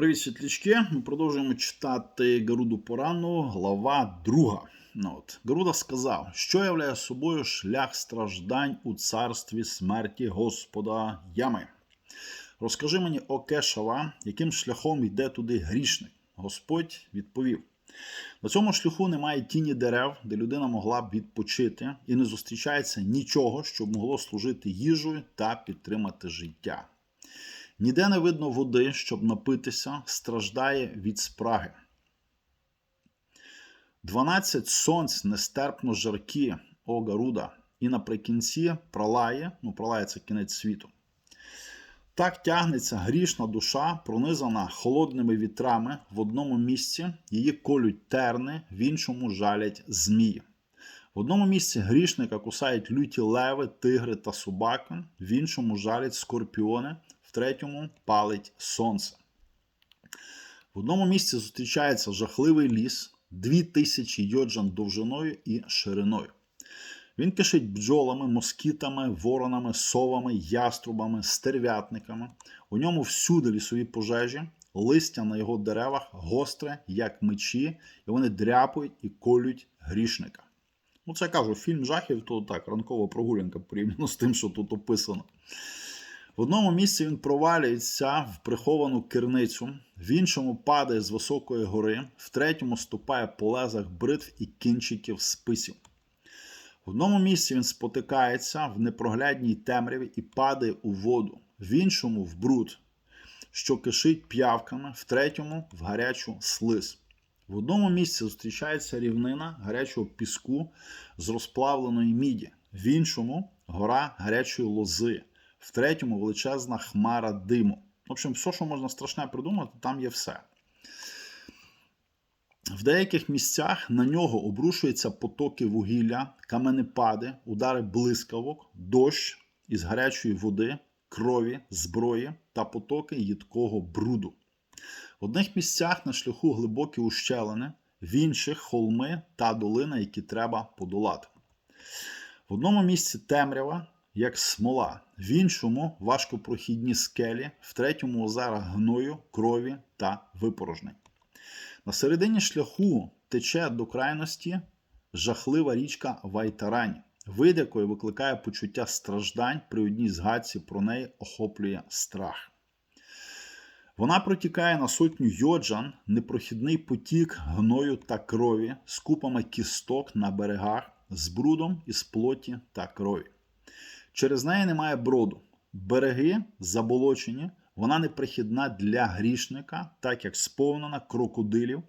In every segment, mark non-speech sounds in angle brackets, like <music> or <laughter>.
Привіт, світлячки! Ми продовжуємо читати Гаруду Порану, глава 2. Ну, от. Гаруда сказав, що являє собою шлях страждань у царстві смерті Господа Ями. Розкажи мені, о Кешава, яким шляхом йде туди грішник. Господь відповів: на цьому шляху немає тіні дерев, де людина могла б відпочити, і не зустрічається нічого, що могло служити їжею та підтримати життя. Ніде не видно води, щоб напитися, страждає від спраги. Дванадцять сонць нестерпно жаркі, о Гаруда, і наприкінці пролає, ну, пролає це кінець світу. Так тягнеться грішна душа, пронизана холодними вітрами в одному місці, її колють терни, в іншому жалять змії. В одному місці грішника кусають люті леви, тигри та собаки, в іншому жалять скорпіони, в третьому палить сонце. В одному місці зустрічається жахливий ліс, дві тисячі йоджан довжиною і шириною. Він кишить бджолами, москітами, воронами, совами, яструбами, стерв'ятниками. У ньому всюди лісові пожежі, листя на його деревах гостре, як мечі, і вони дряпають і колють грішника. Ну, це я кажу, фільм жахів, то так, ранкова прогулянка порівняно з тим, що тут описано. В одному місці він провалюється в приховану керницю, в іншому падає з високої гори, в третьому ступає по лезах бритв і кінчиків списів. В одному місці він спотикається в непроглядній темряві і падає у воду, в іншому в бруд, що кишить п'явками, в третьому в гарячу слиз. В одному місці зустрічається рівнина гарячого піску з розплавленої міді, в іншому гора гарячої лози в третьому величезна хмара диму. В общем, все, що можна страшне придумати, там є все. В деяких місцях на нього обрушуються потоки вугілля, каменепади, удари блискавок, дощ із гарячої води, крові, зброї та потоки їдкого бруду. В одних місцях на шляху глибокі ущелини, в інших холми та долини, які треба подолати. В одному місці темрява, як смола, в іншому важкопрохідні скелі, в третьому озера гною, крові та випорожнень. На середині шляху тече до крайності жахлива річка Вайтарані, вид якої викликає почуття страждань при одній згадці про неї охоплює страх. Вона протікає на сотню йоджан, непрохідний потік гною та крові з купами кісток на берегах, з брудом із плоті та крові. Через неї немає броду. Береги заболочені, вона неприхідна для грішника, так як сповнена крокодилів,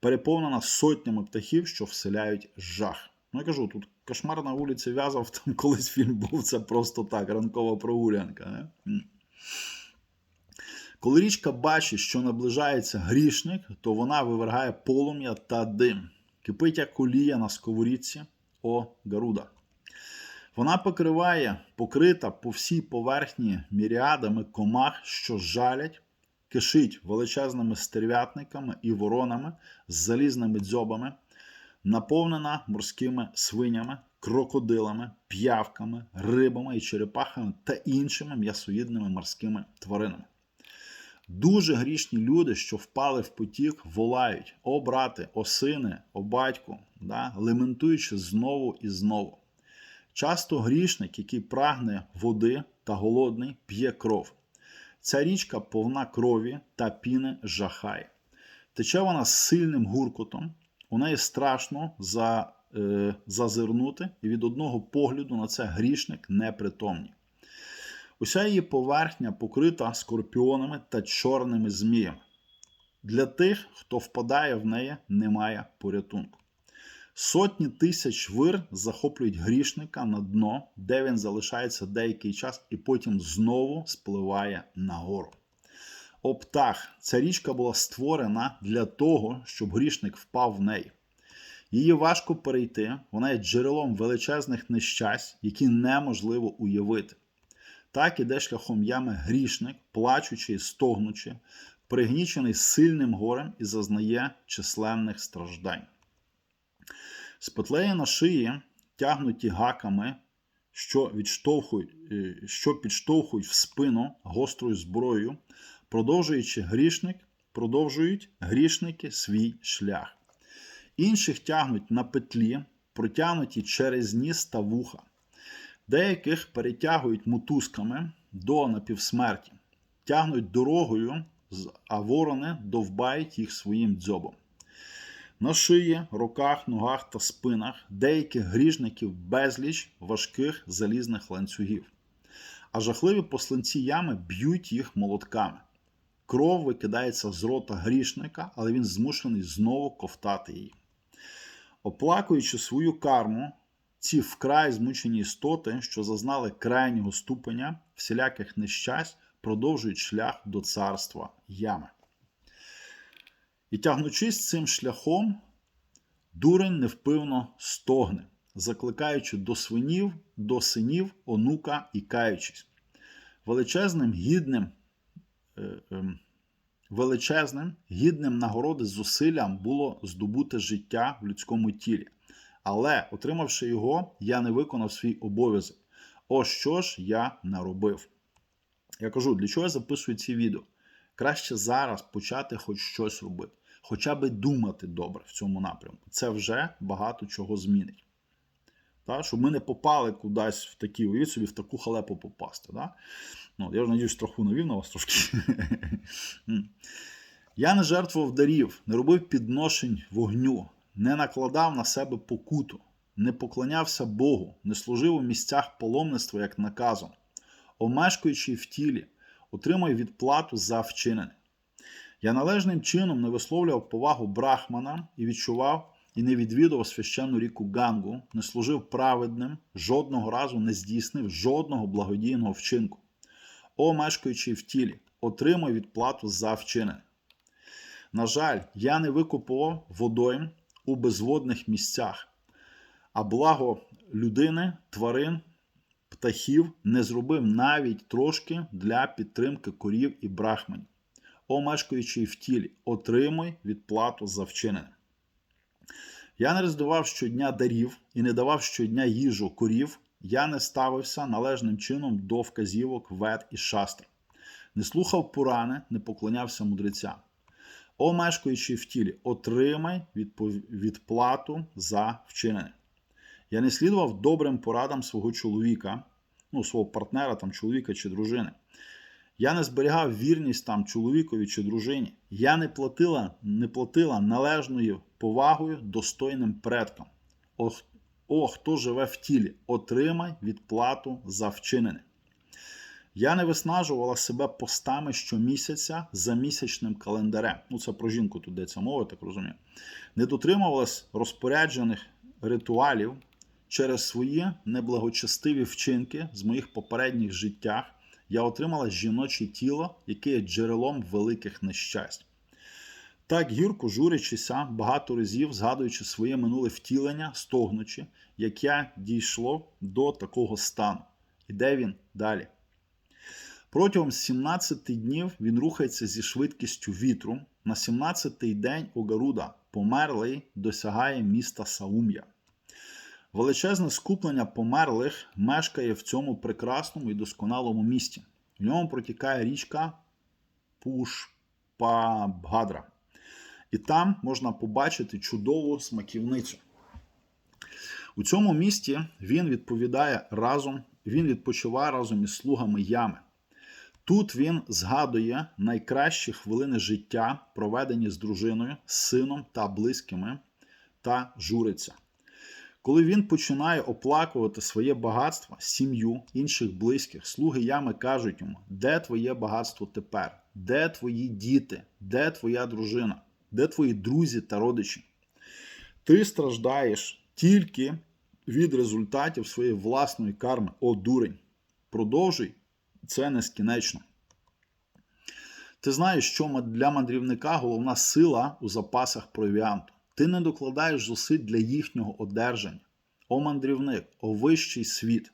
переповнена сотнями птахів, що вселяють жах. Ну, я кажу, тут кошмар на вулиці в'язав, <laughs> там колись фільм був, це просто так, ранкова прогулянка. Не? Коли річка бачить, що наближається грішник, то вона вивергає полум'я та дим. Кипить як олія на сковорідці, о Гаруда. Вона покриває, покрита по всій поверхні міріадами комах, що жалять, кишить величезними стерв'ятниками і воронами з залізними дзьобами, наповнена морськими свинями, крокодилами, п'явками, рибами і черепахами та іншими м'ясоїдними морськими тваринами. Дуже грішні люди, що впали в потік, волають: о брате, о сине, о батьку, да? лементуючи знову і знову. Часто грішник, який прагне води та голодний, п'є кров. Ця річка повна крові та піни жахає. Тече вона з сильним гуркотом, у неї страшно за, е, зазирнути, і від одного погляду на це грішник непритомний. Уся її поверхня покрита скорпіонами та чорними зміями. Для тих, хто впадає в неї, немає порятунку. Сотні тисяч вир захоплюють грішника на дно, де він залишається деякий час і потім знову спливає нагору. О птах, ця річка була створена для того, щоб грішник впав в неї. Її важко перейти, вона є джерелом величезних нещасть, які неможливо уявити. Так іде шляхом ями грішник, плачучи і стогнучи, пригнічений сильним горем і зазнає численних страждань. З петлеї на шиї тягнуті гаками, що відштовхують, що підштовхують в спину гострою зброєю, продовжуючи грішник, продовжують грішники свій шлях. Інших тягнуть на петлі, протягнуті через ніс та вуха. Деяких перетягують мотузками до напівсмерті, тягнуть дорогою, а ворони довбають їх своїм дзьобом. На шиї, руках, ногах та спинах деяких грішників безліч важких залізних ланцюгів. А жахливі посланці ями б'ють їх молотками. Кров викидається з рота грішника, але він змушений знову ковтати її. Оплакуючи свою карму, ці вкрай змучені істоти, що зазнали крайнього ступеня всіляких нещасть, продовжують шлях до царства ями. І тягнучись цим шляхом, дурень невпивно стогне, закликаючи до свинів, до синів, онука і каючись. Величезним гідним, е, ем, величезним, гідним нагороди зусиллям було здобути життя в людському тілі. Але, отримавши його, я не виконав свій обов'язок. О, що ж я наробив? Я кажу, для чого я записую ці відео? Краще зараз почати хоч щось робити, хоча би думати добре в цьому напрямку. Це вже багато чого змінить. Та? Щоб ми не попали кудись в такі, уявіть собі, в таку халепу попасти. Да? Ну, я ж надіюсь, трохи навів на вас трошки. <laughs> Я не жертвував дарів, не робив підношень вогню, не накладав на себе покуту, не поклонявся Богу, не служив у місцях паломництва як наказом, омешкуючи в тілі, отримав відплату за вчинене. Я належним чином не висловлював повагу брахманам і відчував і не відвідував священну ріку Гангу, не служив праведним, жодного разу не здійснив жодного благодійного вчинку. О, мешкаючи в тілі, отримай відплату за вчинене. На жаль, я не викупував водойм у безводних місцях, а благо людини, тварин, птахів не зробив навіть трошки для підтримки корів і брахманів. О, мешкаючи в тілі, отримуй відплату за вчинене. Я не роздавав щодня дарів і не давав щодня їжу корів, я не ставився належним чином до вказівок вед і шастр, не слухав Пурани, не поклонявся мудрецям. О, мешкаючи в тілі, отримай відплату за вчинене. Я не слідував добрим порадам свого чоловіка, ну, свого партнера, там, чоловіка чи дружини. Я не зберігав вірність там чоловікові чи дружині. Я не платила, не платила належною повагою достойним предкам. О, о, хто живе в тілі, отримай відплату за вчинене. Я не виснажувала себе постами щомісяця за місячним календарем. Ну, це про жінку тут йдеться мова, так розумію. Не дотримувалась розпоряджених ритуалів через свої неблагочестиві вчинки з моїх попередніх життях. Я отримала жіноче тіло, яке є джерелом великих нещасть. Так гірко журячися багато разів, згадуючи своє минуле втілення, стогнучи, як я дійшло до такого стану. І де він далі? Протягом 17 днів він рухається зі швидкістю вітру. На 17-й день Огаруда, померлий, досягає міста Саум'я. Величезне скуплення померлих мешкає в цьому прекрасному і досконалому місті. В ньому протікає річка Пушпабгадра. І там можна побачити чудову смаківницю. У цьому місті він відповідає разом, він відпочиває разом із слугами ями. Тут він згадує найкращі хвилини життя, проведені з дружиною, з сином та близькими, та журиться. Коли він починає оплакувати своє багатство, сім'ю, інших близьких, слуги ями кажуть йому, де твоє багатство тепер? Де твої діти? Де твоя дружина? Де твої друзі та родичі? Ти страждаєш тільки від результатів своєї власної карми, о дурень. Продовжуй це нескінечно. Ти знаєш, що для мандрівника головна сила у запасах провіанту. Ти не докладаєш зусиль для їхнього одержання. О мандрівник, о вищий світ.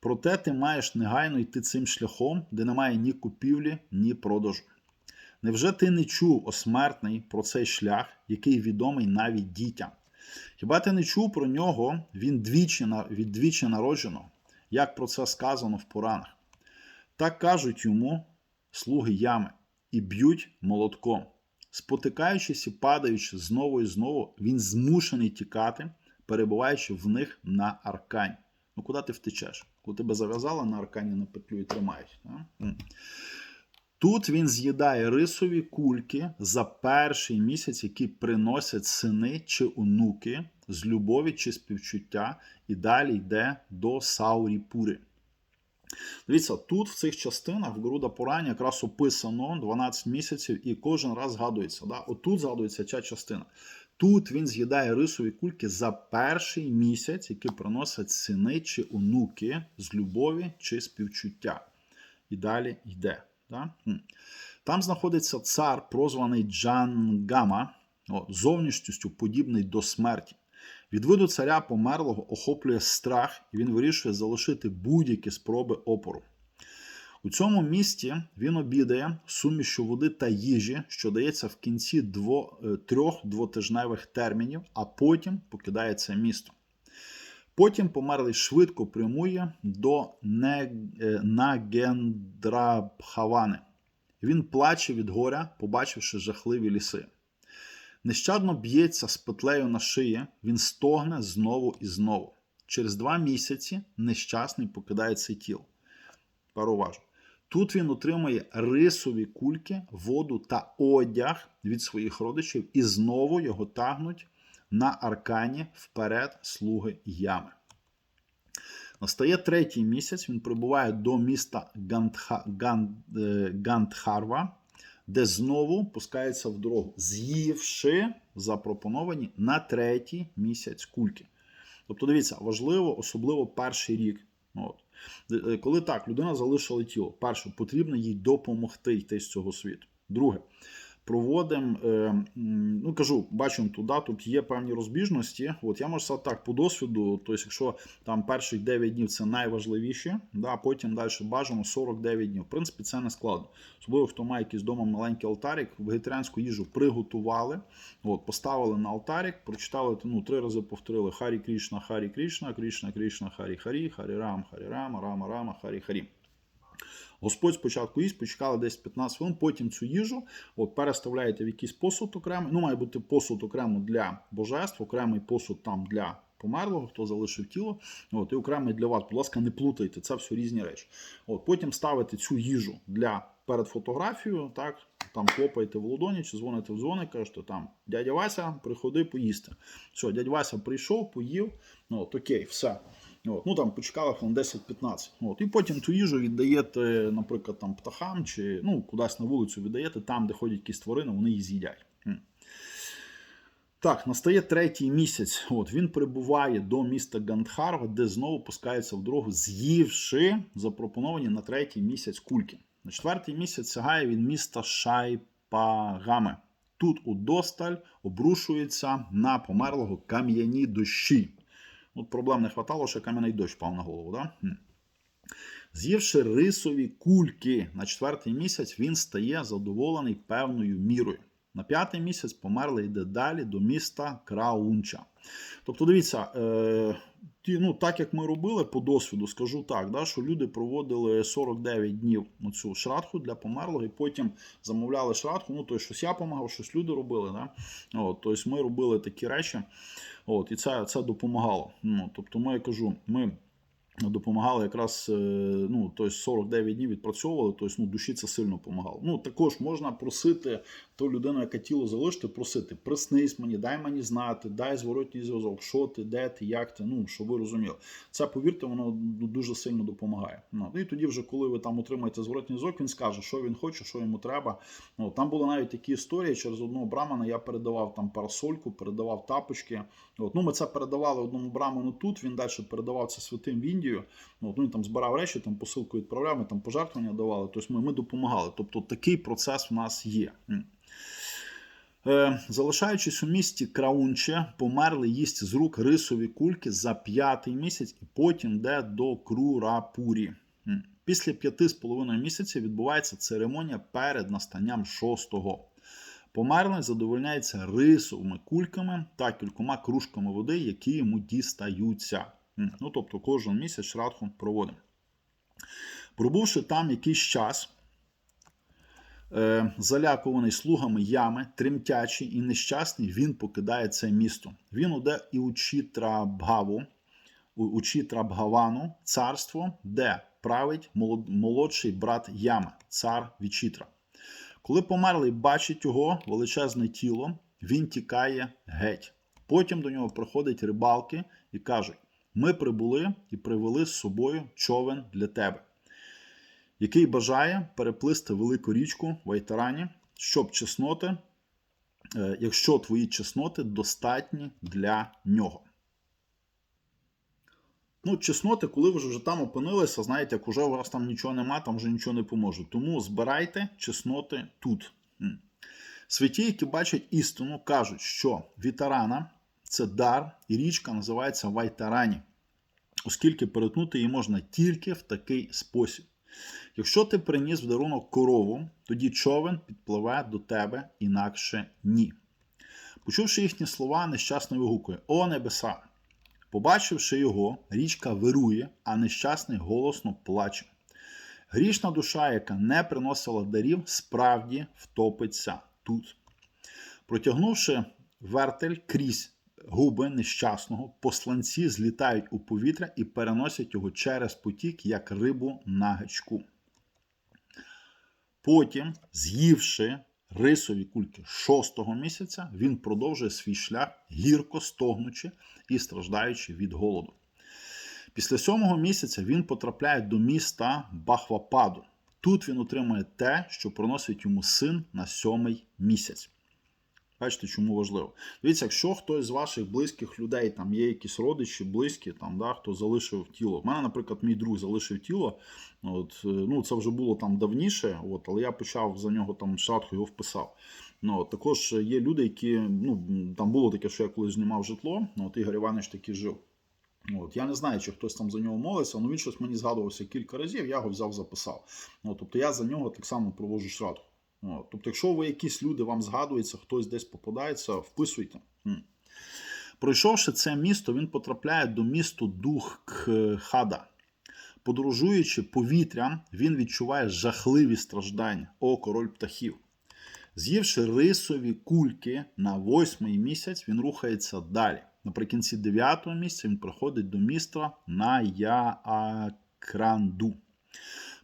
Проте ти маєш негайно йти цим шляхом, де немає ні купівлі, ні продажу. Невже ти не чув, о смертний, про цей шлях, який відомий навіть дітям? Хіба ти не чув про нього він двічі, від двічі народженого, як про це сказано в Поранах? Так кажуть йому слуги ями. і б'ють молотком. Спотикаючись і падаючи знову і знову, він змушений тікати, перебуваючи в них на аркані. Ну, куди ти втечеш? Коли тебе зав'язали на аркані на петлю і тримають. Да? Тут він з'їдає рисові кульки за перший місяць, які приносять сини чи онуки з любові чи співчуття, і далі йде до Саурі-Пури. Дивіться, тут в цих частинах в Груда Пурані якраз описано 12 місяців і кожен раз згадується. Да? Отут згадується ця частина. Тут він з'їдає рисові кульки за перший місяць, які приносять сини чи онуки з любові чи співчуття. І далі йде. Да? Там знаходиться цар, прозваний Джангама, зовнішністю подібний до смерті. Від виду царя померлого охоплює страх, і він вирішує залишити будь-які спроби опору. У цьому місті він обідає сумішю води та їжі, що дається в кінці дво, е, трьох двотижневих термінів, а потім покидає це місто. Потім померлий швидко прямує до е, Нагендрабхавани. Він плаче від горя, побачивши жахливі ліси. Нещадно б'ється з петлею на шиї, він стогне знову і знову. Через два місяці нещасний покидає це тіло. Паруважу. Тут він отримує рисові кульки, воду та одяг від своїх родичів, і знову його тагнуть на аркані вперед слуги ями. Настає третій місяць, він прибуває до міста е, Гандхарва, де знову пускається в дорогу, з'ївши запропоновані на третій місяць кульки. Тобто, дивіться, важливо, особливо перший рік. От. Е, Коли так, людина залишила тіло. Перше, потрібно їй допомогти йти з цього світу. Друге, проводимо, е, ну кажу, бачимо туди, тут є певні розбіжності. От я можу сказати так, по досвіду, тобто, якщо там перших 9 днів це найважливіші, да, потім далі бажано 49 днів. В принципі, це не складно. Особливо, хто має якийсь вдома маленький алтарик, вегетаріанську їжу приготували, от, поставили на алтарик, прочитали, ну, три рази повторили Харі Крішна, Харі Крішна, Крішна, Крішна, Харі Харі, Харі Рам, Харі Рама, Рама Рама, Харі Харі. Господь спочатку їсть, почекали десь 15 хвилин, потім цю їжу от, переставляєте в якийсь посуд окремий. Ну, має бути посуд окремо для божеств, окремий посуд там для померлого, хто залишив тіло. От, і окремий для вас. Будь ласка, не плутайте, це все різні речі. От, потім ставите цю їжу для перед фотографією, так, там хлопаєте в ладоні чи дзвоните в дзвоник, кажете, там, дядя Вася, приходи поїсти. Все, дядя Вася прийшов, поїв, ну, от, окей, все. От, ну там почекали хвилин 10-15. От, і потім ту їжу віддаєте, наприклад, там птахам чи ну, кудись на вулицю віддаєте, там, де ходять якісь тварини, вони її з'їдять. Так, настає третій місяць. От, він прибуває до міста Гандхарва, де знову пускається в дорогу, з'ївши запропоновані на третій місяць кульки. На четвертий місяць сягає він міста Шайпагаме. Тут удосталь обрушується на померлого кам'яні дощі. От проблем не хватало, що кам'яний дощ пав на голову. Да? З'ївши рисові кульки на четвертий місяць, він стає задоволений певною мірою. На п'ятий місяць померлий йде далі до міста Краунча. Тобто, дивіться, е, ті, ну, так як ми робили по досвіду, скажу так, да, що люди проводили 49 днів цю шрадху для померлого, і потім замовляли шрадху. Ну, тобто, щось я допомагав, щось люди робили. Да? От, тобто ми робили такі речі. От, і це, це допомагало. Ну, тобто, ми я кажу, ми допомагали якраз е, ну, тобто 49 днів відпрацьовували, тобто ну, душі це сильно допомагало. Ну, також можна просити ту людину, яка тіло залишити, просити, приснись мені, дай мені знати, дай зворотній зв'язок, що ти, де ти, як ти, ну, щоб ви розуміли. Це, повірте, воно дуже сильно допомагає. Ну, і тоді, вже, коли ви там отримаєте зворотній зв'язок, він скаже, що він хоче, що йому треба. Ну, там були навіть такі історії, через одного брамана я передавав там парасольку, передавав тапочки. От, ну, Ми це передавали одному браману тут, він далі передавав це святим в Індію. От, ну, Він там збирав речі, там посилку відправляв, ми там пожертвування давали. Тобто ми, ми допомагали. Тобто такий процес в нас є. Е, Залишаючись у місті Краунче, померли їсть з рук рисові кульки за п'ятий місяць і потім йде до Крурапурі. Після п'яти з половиною місяців відбувається церемонія перед настанням шостого. Померлий задовольняється рисовими кульками та кількома кружками води, які йому дістаються. Ну, тобто кожен місяць шрадху проводимо. Пробувши там якийсь час, е, залякуваний слугами ями, тремтячий і нещасний, він покидає це місто. Він іде і у Чітрабгаву, у- у Чітрабгавану, царство, де править молодший брат Ями, цар Вічітра. Коли померлий бачить його величезне тіло, він тікає геть. Потім до нього приходять рибалки і кажуть: Ми прибули і привели з собою човен для тебе, який бажає переплисти велику річку в Айтарані, щоб чесноти, е, якщо твої чесноти достатні для нього. Ну, чесноти, коли ви вже там опинилися, знаєте, як уже у вас там нічого нема, там вже нічого не поможе. Тому збирайте чесноти тут. Святі, які бачать істину, кажуть, що Вітарана це дар, і річка називається Вайтарані, оскільки перетнути її можна тільки в такий спосіб. Якщо ти приніс в дарунок корову, тоді човен підпливе до тебе, інакше ні. Почувши їхні слова, нещасно вигукує: О небеса! Побачивши його, річка вирує, а нещасний голосно плаче. Грішна душа, яка не приносила дарів, справді втопиться тут. Протягнувши вертель крізь губи нещасного, посланці злітають у повітря і переносять його через потік, як рибу на гачку. Потім, з'ївши рисові кульки шостого місяця, він продовжує свій шлях, гірко стогнучи і страждаючи від голоду. Після сьомого місяця він потрапляє до міста Бахвападу. Тут він отримує те, що приносить йому син на сьомий місяць. Бачите, чому важливо? Дивіться, якщо хтось з ваших близьких людей, там є якісь родичі, близькі, там, да, хто залишив тіло. У мене, наприклад, мій друг залишив тіло. От, е, ну, Це вже було там давніше, от, але я почав за нього там шатку його вписав. Ну, також є люди, які. ну, Там було таке, що я колись знімав житло, ну, от Ігор Іванович таки жив. От, Я не знаю, чи хтось там за нього молиться, але він щось мені згадувався кілька разів, я його взяв, записав. От, тобто я за нього так само проводжу шрадку. От, тобто, якщо ви якісь люди вам згадується, хтось десь попадається, вписуйте. Пройшовши це місто, він потрапляє до місту Дух Хада. Подорожуючи повітрям, він відчуває жахливі страждання, о король птахів. З'ївши рисові кульки на восьмий місяць, він рухається далі. Наприкінці дев'ятого місяця він приходить до міста Наякранду.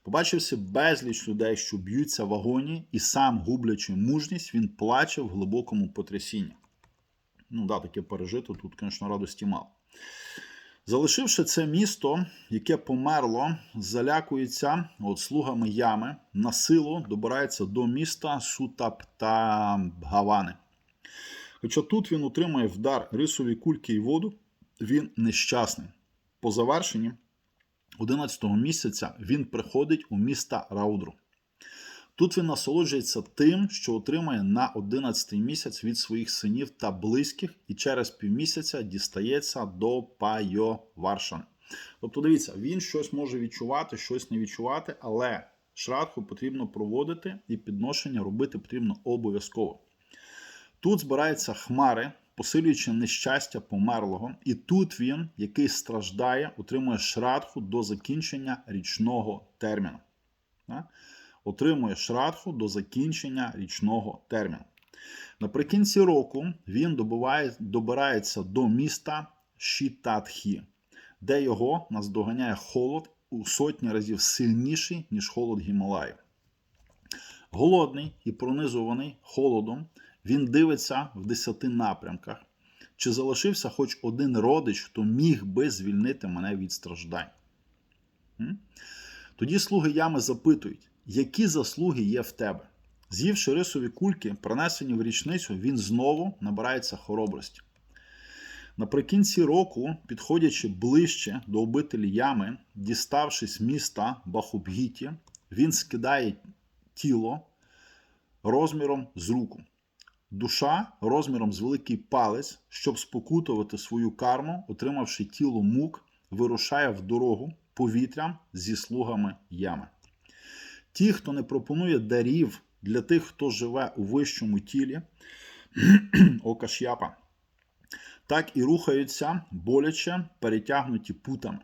Побачивши безліч людей, що б'ються в агоні, і сам, гублячи мужність, він плаче в глибокому потрясінні. Ну, да, таке пережито, тут, звісно, радості мало. Залишивши це місто, яке померло, залякується от, слугами ями, на силу добирається до міста Сутаптабгавани. Хоча тут він отримує вдар рисові кульки і воду, він нещасний. По завершенні 11-го місяця він приходить у міста Раудру. Тут він насолоджується тим, що отримає на 11-й місяць від своїх синів та близьких, і через півмісяця дістається до Пайоваршани. Тобто, дивіться, він щось може відчувати, щось не відчувати, але шрадху потрібно проводити і підношення робити потрібно обов'язково. Тут збираються хмари, посилюючи нещастя померлого, і тут він, який страждає, отримує шрадху до закінчення річного терміну. Отримує шрадху до закінчення річного терміну. Наприкінці року він добуває, добирається до міста Шітатхі, де його наздоганяє холод у сотні разів сильніший, ніж холод Гімалаю. Голодний і пронизуваний холодом, він дивиться в десяти напрямках, чи залишився хоч один родич, хто міг би звільнити мене від страждань. Тоді слуги ями запитують, які заслуги є в тебе. З'ївши рисові кульки, пронесені в річницю, він знову набирається хоробрості. Наприкінці року, підходячи ближче до обителі ями, діставшись міста Бахубгіті, він скидає тіло розміром з руку. Душа розміром з великий палець, щоб спокутувати свою карму, отримавши тіло мук, вирушає в дорогу повітрям зі слугами ями. Ті, хто не пропонує дарів для тих, хто живе у вищому тілі, <clears throat> окаш'япа, так і рухаються боляче перетягнуті путами.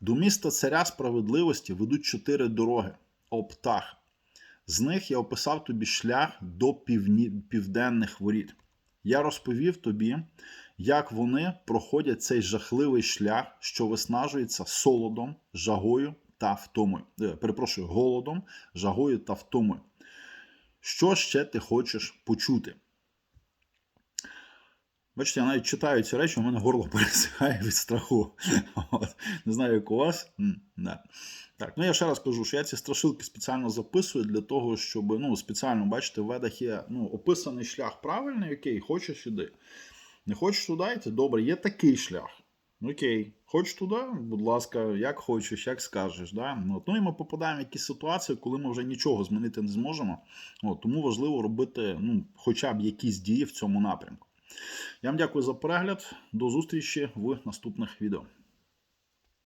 До міста царя справедливості ведуть чотири дороги оптах. З них я описав тобі шлях до півні... південних воріт. Я розповів тобі, як вони проходять цей жахливий шлях, що виснажується солодом, жагою та втомою. Е, Перепрошую, голодом, жагою та втомою. Що ще ти хочеш почути? Бачите, я навіть читаю ці речі, у мене горло <laughs> пересихає від страху. От. Не знаю, як у вас. Да. Так, ну я ще раз кажу, що я ці страшилки спеціально записую для того, щоб ну, спеціально, бачите, в ведах є ну, описаний шлях правильний, окей, хочеш іди. Не хочеш туди йти? Добре, є такий шлях. Окей, хочеш туди, будь ласка, як хочеш, як скажеш. Да? От. Ну і ми попадаємо в якісь ситуації, коли ми вже нічого змінити не зможемо. От, тому важливо робити ну, хоча б якісь дії в цьому напрямку. Я вам дякую за перегляд. До зустрічі в наступних відео.